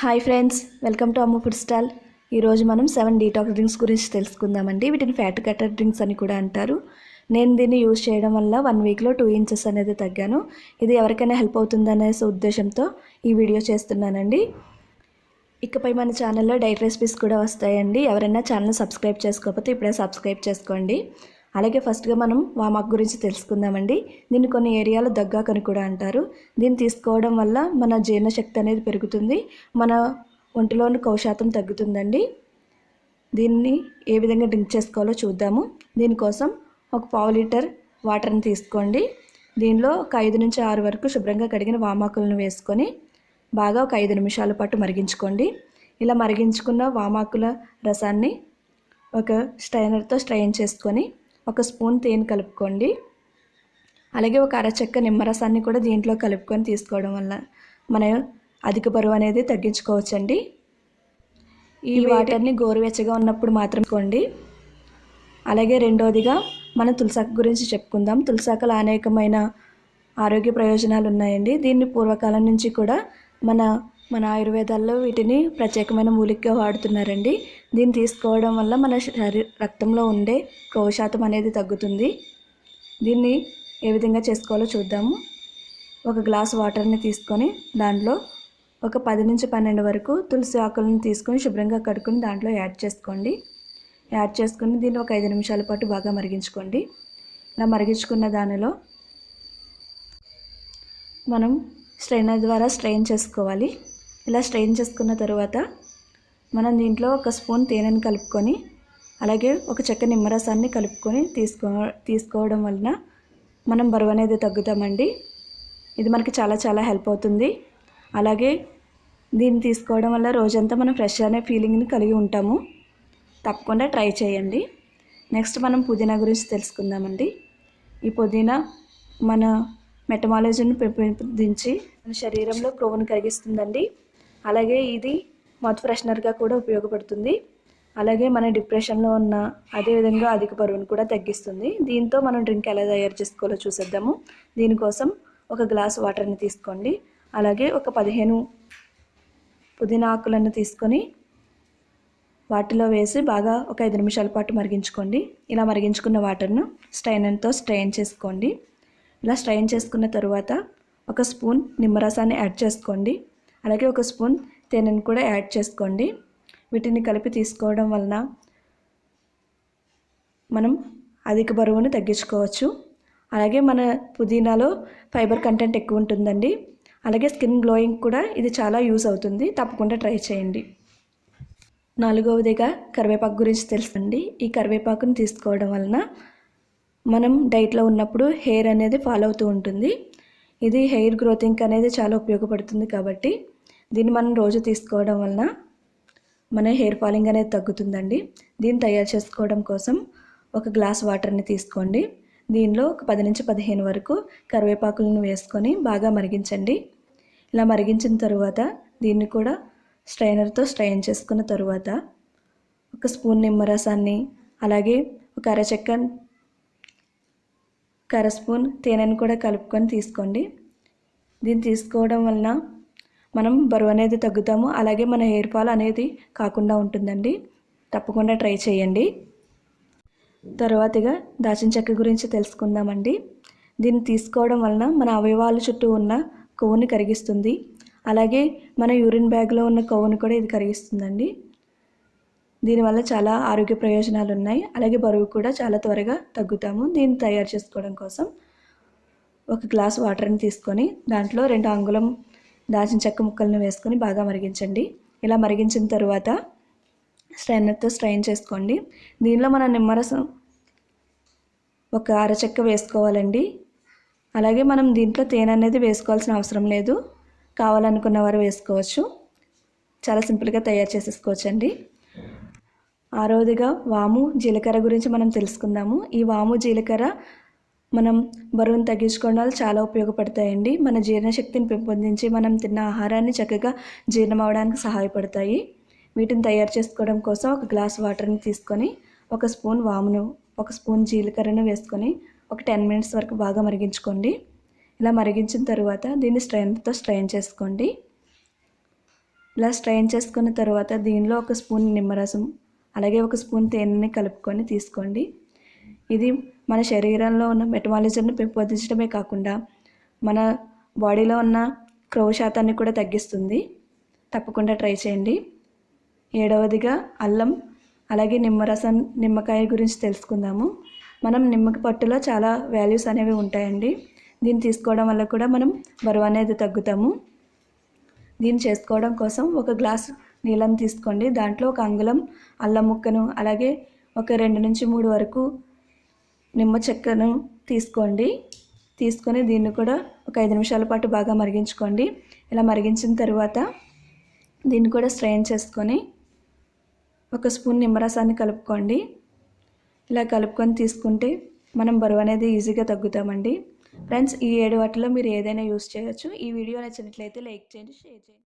Hi friends welcome to Amma food stall. ఈరోజు మనం seven detox drinks గురించి తెలుసుకుందామండి. వీటిని ఫ్యాట్ కట్టర్ డ్రింక్స్ అని కూడా అంటారు. నేను దీన్ని యూజ్ చేయడం వల్ల వన్ వీక్లో టూ ఇంచెస్ అనేది తగ్గాను. ఇది ఎవరికైనా హెల్ప్ అవుతుందనే ఉద్దేశంతో ఈ వీడియో చేస్తున్నానండి. ఇకపై మన ఛానల్లో డైట్ రెసిపీస్ కూడా వస్తాయండి. ఎవరైనా ఛానల్ సబ్స్క్రైబ్ చేసుకోకపోతే ఇప్పుడే సబ్స్క్రైబ్ చేసుకోండి. అలాగే ఫస్ట్గా మనం వామాక్ గురించి తెలుసుకుందామండి. దీన్ని కొన్ని ఏరియాలో దగ్గాక్ అని కూడా అంటారు. దీన్ని తీసుకోవడం వల్ల మన జీర్ణశక్తి అనేది పెరుగుతుంది. మన ఒంటిలోని కౌశాతం తగ్గుతుందండి. దీన్ని ఏ విధంగా డ్రింక్ చేసుకోవాలో చూద్దాము. దీనికోసం ఒక పావు లీటర్ వాటర్ని తీసుకోండి. దీనిలో ఒక ఐదు నుంచి ఆరు వరకు శుభ్రంగా కడిగిన వామాకులను వేసుకొని బాగా ఒక ఐదు నిమిషాల పాటు మరిగించుకోండి. ఇలా మరిగించుకున్న వామాకుల రసాన్ని ఒక స్ట్రైనర్తో స్ట్రైన్ చేసుకొని ఒక స్పూన్ తేనె కలుపుకోండి. అలాగే ఒక అరచెక్క నిమ్మరసాన్ని కూడా దీంట్లో కలుపుకొని తీసుకోవడం వల్ల మన అధిక బరువు అనేది తగ్గించుకోవచ్చండి. ఈ వాటర్ని గోరువెచ్చగా ఉన్నప్పుడు మాత్రం కొండి అలాగే రెండవదిగా మనం తులసాకు గురించి చెప్పుకుందాం. తులసాకులు అనేకమైన ఆరోగ్య ప్రయోజనాలు ఉన్నాయండి. దీన్ని పూర్వకాలం నుంచి కూడా మన మన ఆయుర్వేదాల్లో వీటిని ప్రత్యేకమైన మూలికగా వాడుతున్నారండి. దీన్ని తీసుకోవడం వల్ల మన శరీర రక్తంలో ఉండే క్రోశాతం శాతం అనేది తగ్గుతుంది. దీన్ని ఏ విధంగా చేసుకోవాలో చూద్దాము. ఒక గ్లాస్ వాటర్ని తీసుకొని దాంట్లో ఒక పది నుంచి పన్నెండు వరకు తులసి ఆకులను తీసుకొని శుభ్రంగా కడుక్కొని దాంట్లో యాడ్ చేసుకోండి. యాడ్ చేసుకుని దీన్ని ఒక ఐదు నిమిషాల పాటు బాగా మరిగించుకోండి. ఇలా మరిగించుకున్న దానిలో మనం స్ట్రైనర్ ద్వారా స్ట్రెయిన్ చేసుకోవాలి. ఇలా స్ట్రెయిన్ చేసుకున్న తర్వాత మనం దీంట్లో ఒక స్పూన్ తేనెని కలుపుకొని అలాగే ఒక చెక్క నిమ్మరసాన్ని కలుపుకొని తీసుకో తీసుకోవడం వలన మనం బరువు అనేది తగ్గుతామండి. ఇది మనకి చాలా చాలా హెల్ప్ అవుతుంది. అలాగే దీన్ని తీసుకోవడం వల్ల రోజంతా మనం ఫ్రెష్ అనే ఫీలింగ్ని కలిగి ఉంటాము. తప్పకుండా ట్రై చేయండి. నెక్స్ట్ మనం పుదీనా గురించి తెలుసుకుందామండి. ఈ పుదీనా మన మెటమాలజీని పెంపొందించి మన శరీరంలో క్రొవ్వును కలిగిస్తుందండి. అలాగే ఇది మౌత్ ఫ్రెషనర్గా కూడా ఉపయోగపడుతుంది. అలాగే మన డిప్రెషన్లో ఉన్న అదేవిధంగా అధిక బరువును కూడా తగ్గిస్తుంది. దీంతో మనం డ్రింక్ ఎలా తయారు చేసుకోవాలో చూసేద్దాము. దీనికోసం ఒక గ్లాస్ వాటర్ని తీసుకోండి. అలాగే ఒక పదిహేను పుదీనా ఆకులను తీసుకొని వాటిలో వేసి బాగా ఒక ఐదు నిమిషాల పాటు మరిగించుకోండి. ఇలా మరిగించుకున్న వాటర్ను స్ట్రైనర్తో స్ట్రెయిన్ చేసుకోండి. ఇలా స్ట్రైన్ చేసుకున్న తర్వాత ఒక స్పూన్ నిమ్మరసాన్ని యాడ్ చేసుకోండి. అలాగే ఒక స్పూన్ తేనెను కూడా యాడ్ చేసుకోండి. వీటిని కలిపి తీసుకోవడం వలన మనం అధిక బరువును తగ్గించుకోవచ్చు. అలాగే మన పుదీనాలో ఫైబర్ కంటెంట్ ఎక్కువ ఉంటుందండి. అలాగే స్కిన్ గ్లోయింగ్ కూడా ఇది చాలా యూస్ అవుతుంది. తప్పకుండా ట్రై చేయండి. నాలుగవదిగా కరివేపాకు గురించి తెలుసండి ఈ కరివేపాకుని తీసుకోవడం వలన మనం డైట్లో ఉన్నప్పుడు హెయిర్ అనేది ఫాలో అవుతూ ఉంటుంది. ఇది హెయిర్ గ్రోతింగ్ అనేది చాలా ఉపయోగపడుతుంది కాబట్టి దీన్ని మనం రోజు తీసుకోవడం వలన మన హెయిర్ ఫాలింగ్ అనేది తగ్గుతుందండి. దీన్ని తయారు చేసుకోవడం కోసం ఒక గ్లాస్ వాటర్ని తీసుకోండి. దీనిలో ఒక పది నుంచి పదిహేను వరకు కరివేపాకులను వేసుకొని బాగా మరిగించండి. ఇలా మరిగించిన తరువాత దీన్ని కూడా స్ట్రైనర్తో స్ట్రైన్ చేసుకున్న తరువాత ఒక స్పూన్ నిమ్మరసాన్ని అలాగే ఒక అరచెక్క కర స్పూన్ తేనెను కూడా కలుపుకొని తీసుకోండి. దీన్ని తీసుకోవడం వలన మనం బరువు అనేది తగ్గుతాము. అలాగే మన హెయిర్ ఫాల్ అనేది కాకుండా ఉంటుందండి. తప్పకుండా ట్రై చేయండి. తర్వాతగా దాచిన చెక్క గురించి తెలుసుకుందామండి. దీన్ని తీసుకోవడం వలన మన అవయవాల చుట్టూ ఉన్న కొవ్వుని కరిగిస్తుంది. అలాగే మన యూరిన్ బ్యాగ్లో ఉన్న కొవ్వుని కూడా ఇది కరిగిస్తుందండి. దీనివల్ల చాలా ఆరోగ్య ప్రయోజనాలు ఉన్నాయి. అలాగే బరువు కూడా చాలా త్వరగా తగ్గుతాము. దీన్ని తయారు చేసుకోవడం కోసం ఒక గ్లాస్ వాటర్ని తీసుకొని దాంట్లో రెండు అంగుళం దాచిన చెక్క ముక్కలను వేసుకొని బాగా మరిగించండి. ఇలా మరిగించిన తర్వాత స్ట్రైనర్తో స్ట్రైన్ చేసుకోండి. దీనిలో మన నిమ్మరసం ఒక అరచెక్క వేసుకోవాలండి. అలాగే మనం దీంట్లో తేనె అనేది వేసుకోవాల్సిన అవసరం లేదు. కావాలనుకున్న వారు వేసుకోవచ్చు. చాలా సింపుల్గా తయారు చేసేసుకోవచ్చు అండి ఆరోదిగా వాము జీలకర్ర గురించి మనం తెలుసుకుందాము. ఈ వాము జీలకర్ర మనం బరువును తగ్గించుకోవడం చాలా ఉపయోగపడతాయండి. మన జీర్ణశక్తిని పెంపొందించి మనం తిన్న ఆహారాన్ని చక్కగా జీర్ణం అవడానికి సహాయపడతాయి. వీటిని తయారు చేసుకోవడం కోసం ఒక గ్లాస్ వాటర్ని తీసుకొని ఒక స్పూన్ వామును ఒక స్పూన్ జీలకర్రను వేసుకొని ఒక టెన్ మినిట్స్ వరకు బాగా మరిగించుకోండి. ఇలా మరిగించిన తర్వాత దీన్ని స్ట్రైన్తో స్ట్రైన్ చేసుకోండి. ఇలా స్ట్రైన్ చేసుకున్న తర్వాత దీనిలో ఒక స్పూన్ నిమ్మరసం అలాగే ఒక స్పూన్ తేనెని కలుపుకొని తీసుకోండి. ఇది మన శరీరంలో ఉన్న మెటబాలిజంను పెంపొందించడమే కాకుండా మన బాడీలో ఉన్న క్రొవ్వు శాతాన్ని కూడా తగ్గిస్తుంది. తప్పకుండా ట్రై చేయండి. ఏడవదిగా అల్లం అలాగే నిమ్మరసం నిమ్మకాయ గురించి తెలుసుకుందాము. మనం నిమ్మ పట్టులో చాలా వాల్యూస్ అనేవి ఉంటాయండి. దీన్ని తీసుకోవడం వల్ల కూడా మనం బరువు అనేది తగ్గుతాము. దీన్ని చేసుకోవడం కోసం ఒక గ్లాస్ నీళ్ళని తీసుకోండి. దాంట్లో ఒక అంగుళం అల్లం ముక్కను అలాగే ఒక రెండు నుంచి మూడు వరకు నిమ్మ చెక్కను తీసుకోండి. తీసుకొని దీన్ని కూడా ఒక ఐదు నిమిషాల పాటు బాగా మరిగించుకోండి. ఇలా మరిగించిన తర్వాత దీన్ని కూడా స్ట్రెయిన్ చేసుకొని ఒక స్పూన్ నిమ్మరసాన్ని కలుపుకోండి. ఇలా కలుపుకొని తీసుకుంటే మనం బరువు అనేది ఈజీగా తగ్గుతామండి. ఫ్రెండ్స్ ఈ ఏడు వాటిలో మీరు ఏదైనా యూస్ చేయొచ్చు. ఈ వీడియో నచ్చినట్లయితే లైక్ చేయండి షేర్ చేయండి.